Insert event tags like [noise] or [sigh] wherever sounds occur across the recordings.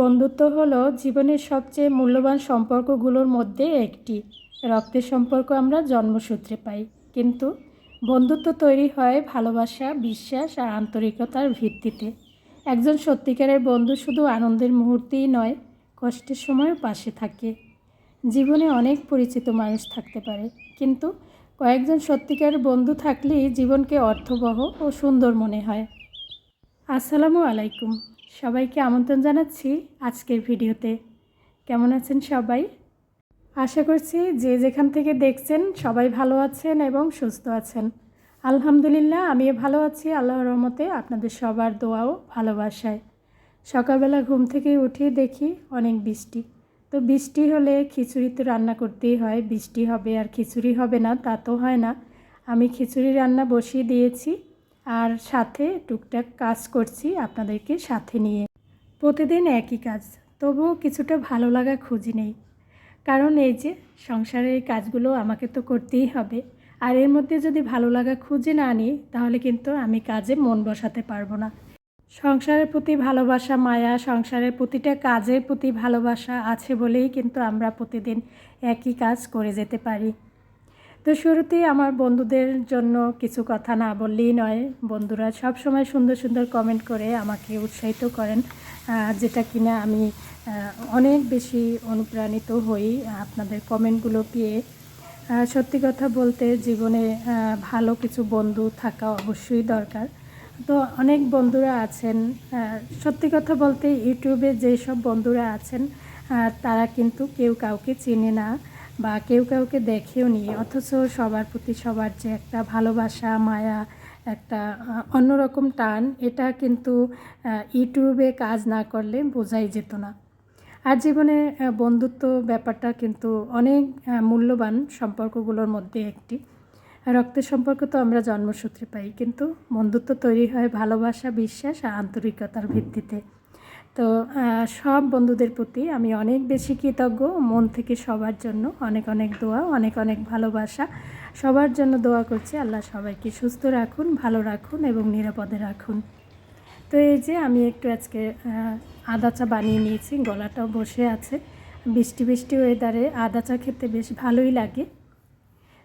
বন্ধুত্ব হলো জীবনের সবচেয়ে মূল্যবান সম্পর্কগুলোর মধ্যে একটি। রক্তের সম্পর্ক আমরা জন্মসূত্রে পাই। কিন্তু বন্ধুত্ব তৈরি হয় ভালোবাসা, বিশ্বাস আর আন্তরিকতার ভিত্তিতে। একজন সত্যিকারের বন্ধু শুধু আনন্দের মুহূর্তেই নয়, কষ্টের সময়ও পাশে থাকে। জীবনে অনেক পরিচিত মানুষ থাকতে পারে, কিন্তু কয়েকজন সত্যিকারের বন্ধু থাকলেই জীবনকে অর্থবহ ও সুন্দর মনে হয়। আসসালামু আলাইকুম। সবাইকে আমন্ত্রণ জানাচ্ছি আজকের ভিডিওতে। কেমন আছেন সবাই? আশা করছি যে যেখান থেকে দেখছেন সবাই ভালো আছেন এবং সুস্থ আছেন। আলহামদুলিল্লাহ, আমিও ভালো আছি। আল্লাহর রহমতে আপনাদের সবার দোয়াও ভালোবাসায়। সকালবেলা ঘুম থেকে উঠে দেখি অনেক বৃষ্টি। তো বৃষ্টি হলে খিচুড়ি তো রান্না করতেই হয়। বৃষ্টি হবে আর খিচুড়ি হবে না, তা তো হয় না। আমি খিচুড়ি রান্না বসিয়ে দিয়েছি। আর সাথে টুকটাক কাজ করছি আপনাদেরকে সাথে নিয়ে। প্রতিদিন একই কাজ, তবুও কিছুটা ভালো লাগা খুঁজি নেই। কারণ এই যে, সংসারের কাজগুলো আমাকে তো করতেই হবে। আর এর মধ্যে যদি ভালো লাগা খুঁজে না নিই, তাহলে কিন্তু আমি কাজে মন বসাতে পারব না। সংসারের প্রতি ভালোবাসা, মায়া, সংসারের প্রতিটা কাজের প্রতি ভালোবাসা আছে বলেই কিন্তু আমরা প্রতিদিন একই কাজ করে যেতে পারি। তো শুরুতেই আমার বন্ধুদের জন্য কিছু কথা না বললেই নয়। বন্ধুরা সব সময় সুন্দর সুন্দর কমেন্ট করে আমাকে উৎসাহিত করেন যেটা কিনা আমি অনেক বেশি অনুপ্রাণিত হই আপনাদের কমেন্টগুলো পেয়ে। সত্যি কথা বলতে জীবনে ভালো কিছু বন্ধু থাকা অবশ্যই দরকার। তো অনেক বন্ধুরা আছেন সত্যি কথা বলতে ইউটিউবে যেসব বন্ধুরা আছেন তারা কিন্তু কেউ কাউকে চিনে না। বা কেউ কাউকে দেখেও নি, অথচ সবার প্রতি সবার যে একটা ভালোবাসা, মায়া, একটা অন্যরকম টান, এটা কিন্তু ইউটিউবে কাজ না করলে বোঝাই যেত না। আর জীবনে বন্ধুত্ব ব্যাপারটা কিন্তু অনেক মূল্যবান সম্পর্কগুলোর মধ্যে একটি। রক্তের সম্পর্ক তো আমরা জন্মসূত্রে পাই, কিন্তু বন্ধুত্ব তৈরি হয় ভালোবাসা, বিশ্বাস আর আন্তরিকতার ভিত্তিতে। তো সব বন্ধুদের প্রতি আমি অনেক বেশি কৃতজ্ঞ মন থেকে সবার জন্য। অনেক অনেক দোয়া, অনেক অনেক ভালোবাসা। সবার জন্য দোয়া করছি। আল্লাহ সবাইকে সুস্থ রাখুন, ভালো রাখুন এবং নিরাপদে রাখুন। তো এই যে আমি একটু আজকে আদা চা বানিয়ে নিয়েছি, গলাটাও বসে আছে। বৃষ্টি বৃষ্টি ওয়েদারে আদা চা খেতে বেশ ভালোই লাগে।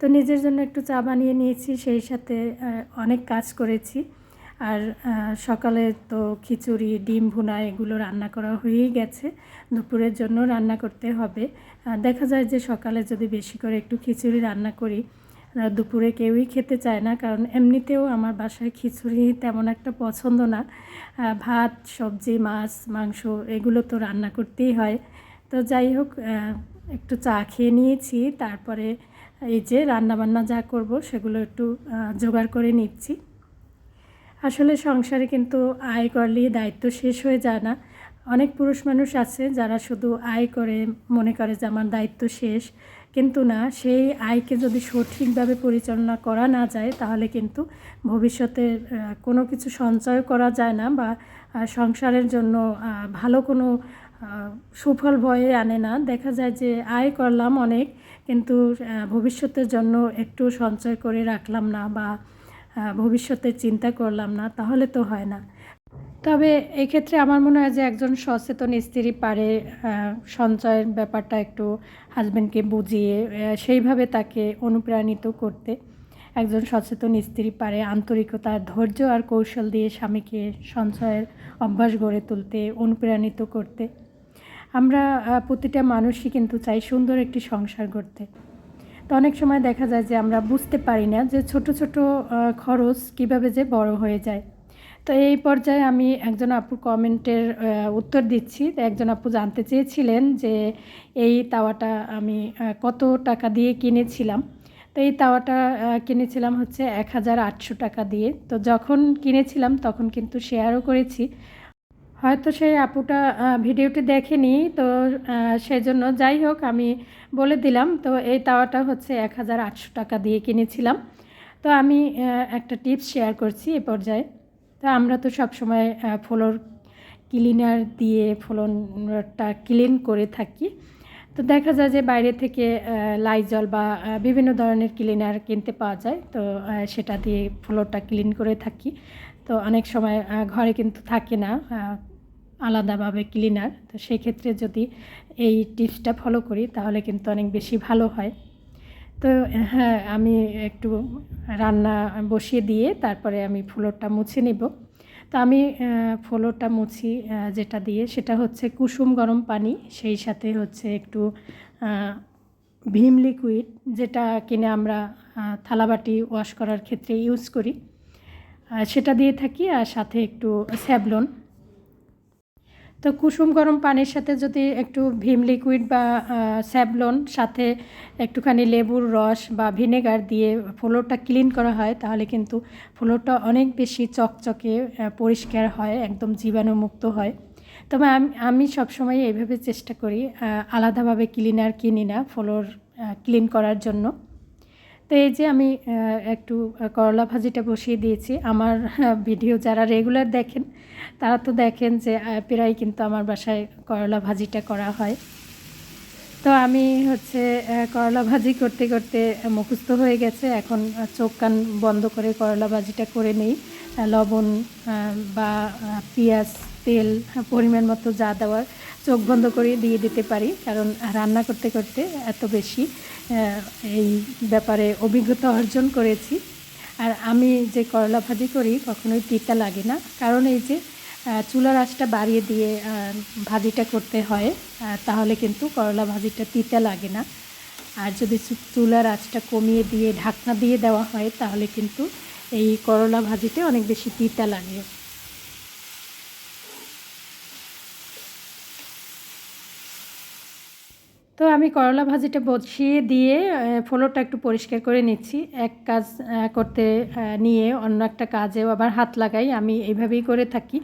তো নিজের জন্য একটু চা বানিয়ে নিয়েছি, সেই সাথে অনেক কাজ করেছি। আর সকালে তো খিচুড়ি, ডিম ভুনা এগুলো রান্না করা হয়েই গেছে। দুপুরের জন্য রান্না করতে হবে। দেখা যায় যে সকালে যদি বেশি করে একটু খিচুড়ি রান্না করি দুপুরে কেউই খেতে চায় না। কারণ এমনিতেও আমার বাসায় খিচুড়ি তেমন একটা পছন্দ না। ভাত, সবজি, মাছ, মাংস এগুলো তো রান্না করতেই হয়। তো যাই হোক একটু চা খেয়ে নিয়েছি। তারপরে এই যে রান্নাবান্না যা করব সেগুলো একটু জোগাড় করে নিচ্ছি। আসলে সংসারে কিন্তু আয় করলেই দায়িত্ব শেষ হয়ে যায় না। অনেক পুরুষ মানুষ আছে যারা শুধু আয় করে, মনে করে যে আমার দায়িত্ব শেষ। কিন্তু না, সেই আয়কে যদি সঠিকভাবে পরিচালনা করা না যায়, তাহলে কিন্তু ভবিষ্যতে কোনো কিছু সঞ্চয় করা যায় না বা সংসারের জন্য ভালো কোনো সুফল বয়ে আনে না। দেখা যায় যে আয় করলাম অনেক, কিন্তু ভবিষ্যতের জন্য একটু সঞ্চয় করে রাখলাম না বা ভবিষ্যতের চিন্তা করলাম না, তাহলে তো হয় না। তবে এক্ষেত্রে আমার মনে হয় যে একজন সচেতন স্ত্রী পারে সঞ্চয়ের ব্যাপারটা একটু হাজব্যান্ডকে বুঝিয়ে সেইভাবে তাকে অনুপ্রাণিত করতে একজন সচেতন স্ত্রী পারে। আন্তরিকতা ধৈর্য আর কৌশল দিয়ে স্বামীকে সঞ্চয়ের অভ্যাস গড়ে তুলতে, অনুপ্রাণিত করতে। আমরা প্রতিটা মানুষই কিন্তু চাই সুন্দর একটি সংসার করতে তো অনেক সময় দেখা যায় যে আমরা বুঝতে পারি না যে ছোট ছোট খরচ কীভাবে যে বড় হয়ে যায়। তো এই পর্যায়ে আমি একজন আপু কমেন্টের উত্তর দিচ্ছি। একজন আপু জানতে চেয়েছিলেন যে এই তাওয়াটা আমি কত টাকা দিয়ে কিনেছিলাম। তো এই তাওয়াটা কিনেছিলাম হচ্ছে এক হাজার আটশো টাকা দিয়ে। তো যখন কিনেছিলাম তখন কিন্তু শেয়ারও করেছি। হয়তো সেই আপুটা ভিডিওটি দেখেনি, তো সেজন্য যাই হোক, আমি বলে দিলাম, তো এই তাওয়াটা হচ্ছে এক হাজার আটশো টাকা দিয়ে কিনেছিলাম। তো আমি একটা টিপস শেয়ার করছি এ পর্যায়ে। তো আমরা তো সবসময় ফ্লোর ক্লিনার দিয়ে ফ্লোরটা ক্লিন করে থাকি। তো দেখা যায় যে বাইরে থেকে লাইজল বা বিভিন্ন ধরনের ক্লিনার কিনতে পাওয়া যায়, তো সেটা দিয়ে ফ্লোরটা ক্লিন করে থাকি। তো অনেক সময় ঘরে কিন্তু থাকে না আলাদাভাবে ক্লিনার। তো সেক্ষেত্রে যদি এই টিপসটা ফলো করি, তাহলে কিন্তু অনেক বেশি ভালো হয়। তো হ্যাঁ আমি একটু রান্না বসিয়ে দিয়ে তারপরে আমি ফ্লোরটা মুছে নিব। তো আমি ফ্লোরটা মুছি যেটা দিয়ে, সেটা হচ্ছে কুসুম গরম পানি, সেই সাথে হচ্ছে একটু ভীম লিকুইড যেটা কিনে আমরা থালাবাটি ওয়াশ করার ক্ষেত্রে ইউজ করি। সেটা দিয়ে থাকি আর সাথে একটু স্যাভলন তো কুসুম গরম পানির সাথে যদি একটু ভীম লিকুইড বা স্যাভলন সাথে একটুখানি লেবুর রস বা ভিনেগার দিয়ে ফ্লোরটা ক্লিন করা হয়, তাহলে কিন্তু ফ্লোরটা অনেক বেশি চকচকে পরিষ্কার হয়, একদম জীবাণুমুক্ত হয়। তবে আমি আমি সবসময় এইভাবে চেষ্টা করি আলাদাভাবে ক্লিনার কিনি না, ফ্লোর ক্লিন করার জন্য। তো এই যে আমি একটু করলা ভাজিটা বসিয়ে দিয়েছি। আমার ভিডিও যারা রেগুলার দেখেন, তারা তো দেখেন যে প্রায় কিন্তু আমার বাসায় করলা ভাজিটা করা হয়। তো আমি হচ্ছে করলা ভাজি করতে করতে মুখস্থ হয়ে গেছে। এখন চোখ কান বন্ধ করে করলা ভাজিটা করে নেই। লবণ বা পেঁয়াজ, তেল, পরিমাণ মতো যা দেওয়ার চোখ বন্ধ করে দিয়ে দিতে পারি, কারণ রান্না করতে করতে এত বেশি এই ব্যাপারে অভিজ্ঞতা অর্জন করেছি। আর আমি যে করলা ভাজি করি, কখনোই তিতা লাগে না, কারণ এই যে চুলার আঁচটা বাড়িয়ে দিয়ে ভাজিটা করতে হয় তাহলে কিন্তু করলা ভাজিটা তিতা লাগে না। আর যদি চুলার আঁচটা কমিয়ে দিয়ে, ঢাকনা দিয়ে দেওয়া হয়, তাহলে কিন্তু এই করলা ভাজিতে অনেক বেশি তিতা লাগে। তো আমি করলা ভাজিটা বসিয়ে দিয়ে আহ, ফ্লোরটা একটু পরিষ্কার করে নিচ্ছি। এক কাজ করতে নিয়ে অন্য একটা কাজেও আবার হাত লাগাই। আমি এইভাবেই করে থাকি।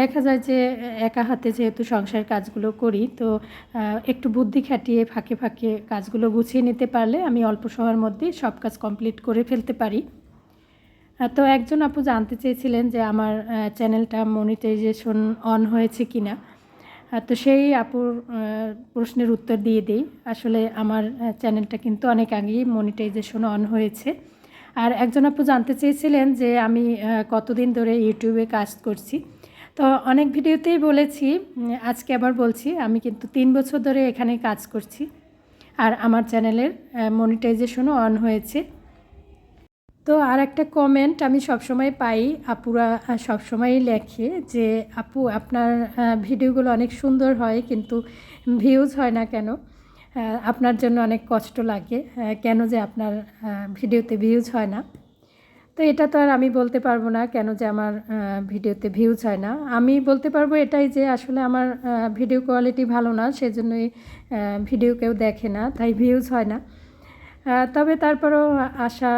দেখা যায় যে একা হাতে যেহেতু সংসার কাজগুলো করি তো একটু বুদ্ধি খাটিয়ে ফাঁকে ফাঁকে কাজগুলো গুছিয়ে নিতে পারলে আমি অল্প সময়ের মধ্যেই সব কাজ কমপ্লিট করে ফেলতে পারি। তো একজন আপু জানতে চেয়েছিলেন যে আমার চ্যানেলটা মনিটাইজেশন অন হয়েছে কি না তো সেই আপুর প্রশ্নের উত্তর দিয়ে দিই। আসলে আমার চ্যানেলটা কিন্তু অনেক আগেই মনিটাইজেশন অন হয়েছে। আর একজন আপু জানতে চেয়েছিলেন যে আমি কতদিন ধরে ইউটিউবে কাজ করছি। তো অনেক ভিডিওতেই বলেছি আজকে আবার বলছি, আমি কিন্তু তিন বছর ধরে এখানে কাজ করছি। আর আমার চ্যানেলের মনিটাইজেশনও অন হয়েছে। তো আর একটা কমেন্ট আমি সবসময় পাই, আপুরা সবসময়ই লেখে যে, আপু, আপনার ভিডিওগুলো অনেক সুন্দর হয়, কিন্তু ভিউজ হয় না কেন? আপনার জন্য অনেক কষ্ট লাগে কেন যে আপনার ভিডিওতে ভিউজ হয় না? তো এটা তো আর আমি বলতে পারব না, কেন যে আমার ভিডিওতে ভিউজ হয় না। আমি বলতে পারব এটাই যে, আসলে আমার ভিডিও কোয়ালিটি ভালো না, সেজন্যই ভিডিও কেউ দেখে না, তাই ভিউজ হয় না। তবে তারপরও আশা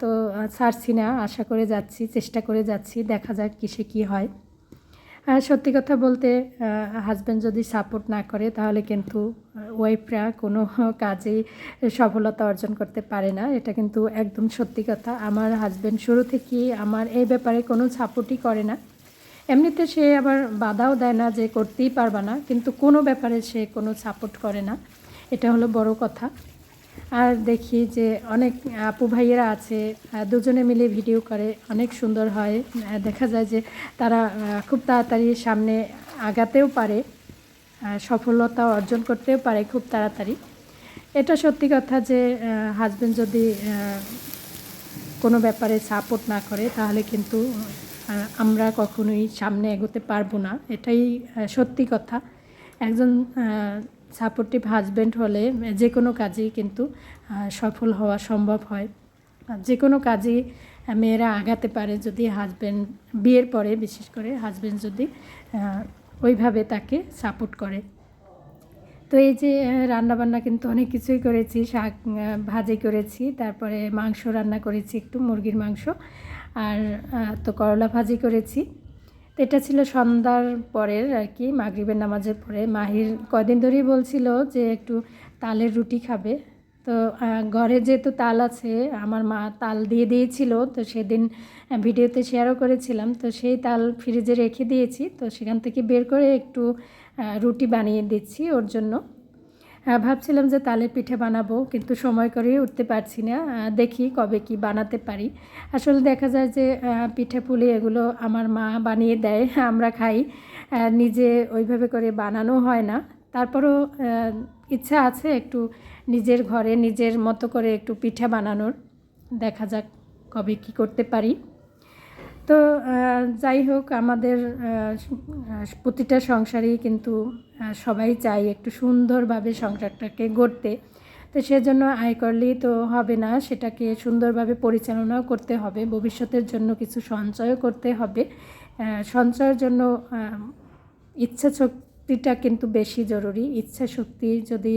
তো ছাড়ছি না। আশা করে যাচ্ছি, চেষ্টা করে যাচ্ছি। দেখা যাক কিসে কী হয়। সত্যি কথা বলতে হাজব্যান্ড যদি সাপোর্ট না করে, তাহলে কিন্তু ওয়াইফরা কোনো কাজেই সফলতা অর্জন করতে পারে না। এটা কিন্তু একদম সত্যি কথা। আমার হাজব্যান্ড শুরু থেকেই আমার এই ব্যাপারে কোনো সাপোর্টই করে না। এমনিতে সে আবার বাধাও দেয় না যে করতেই পারবা না, কিন্তু কোনো ব্যাপারে সে কোনো সাপোর্ট করে না। এটা হলো বড় কথা। আর দেখি যে অনেক আপু ভাইয়েরা আছে দুজনে মিলে ভিডিও করে, অনেক সুন্দর হয়। দেখা যায় যে তারা খুব তাড়াতাড়ি সামনে আগাতেও পারে সফলতা অর্জন করতেও পারে খুব তাড়াতাড়ি। এটা সত্যি কথা যে হাজব্যান্ড যদি কোনো ব্যাপারে সাপোর্ট না করে, তাহলে কিন্তু আমরা কখনোই সামনে এগোতে পারব না। এটাই সত্যি কথা। একজন সাপোর্টিভ হাজব্যান্ড হলে যে কোনো কাজেই কিন্তু সফল হওয়া সম্ভব হয়। যে কোনো কাজে মেয়েরা আগাতে পারে যদি হাজব্যান্ড বিয়ের পরে বিশেষ করে হাজব্যান্ড যদি ওইভাবে তাকে সাপোর্ট করে। তো এই যে রান্নাবান্না কিন্তু অনেক কিছুই করেছি। শাক ভাজি করেছি, তারপরে মাংস রান্না করেছি, একটু মুরগির মাংস। আর তো করলা ভাজি করেছি। এটা ছিল সন্ধ্যার পরের আর কি, মাগরিবের নামাজের পরে। মাহির কদিন ধরেই বলছিল যে একটু তালের রুটি খাবে। তো ঘরে যেহেতু তাল আছে, আমার মা তাল দিয়ে দিয়েছিল, তো সেদিন ভিডিওতে শেয়ারও করেছিলাম। তো সেই তাল ফ্রিজে রেখে দিয়েছি, তো সেখান থেকে বের করে একটু রুটি বানিয়ে দিচ্ছি ওর জন্য। ভাবছিলাম যে তালের পিঠে বানাবো, কিন্তু সময় করে উঠতে পারছি না। দেখি কবে কি বানাতে পারি। আসলে দেখা যায় যে পিঠে পুলি এগুলো আমার মা বানিয়ে দেয়, [laughs] আমরা খাই। নিজে ওইভাবে করে বানানো হয় না। তারপরও ইচ্ছা আছে একটু নিজের ঘরে নিজের মতো করে একটু পিঠা বানানোর। দেখা যাক কবে কি করতে পারি। তো যাই হোক, আমাদের প্রতিটা সংসারেই কিন্তু সবাই চাই একটু সুন্দরভাবে সংসারটাকে গড়তে। তো সেজন্য আয় করলেই তো হবে না, সেটাকে সুন্দরভাবে পরিচালনাও করতে হবে, ভবিষ্যতের জন্য কিছু সঞ্চয়ও করতে হবে। সঞ্চয়ের জন্য ইচ্ছা শক্তিটা কিন্তু বেশি জরুরি। ইচ্ছা শক্তি যদি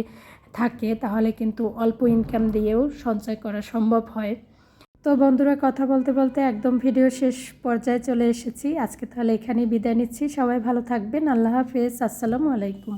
থাকে, তাহলে কিন্তু অল্প ইনকাম দিয়েও সঞ্চয় করা সম্ভব হয়। তো বন্ধুরা, কথা বলতে বলতে একদম ভিডিও শেষ পর্যায়ে চলে এসেছি। আজকে তাহলে এখানেই বিদায় নিচ্ছি। সবাই ভালো থাকবেন। আল্লাহ হাফেজ। আসসালামু আলাইকুম।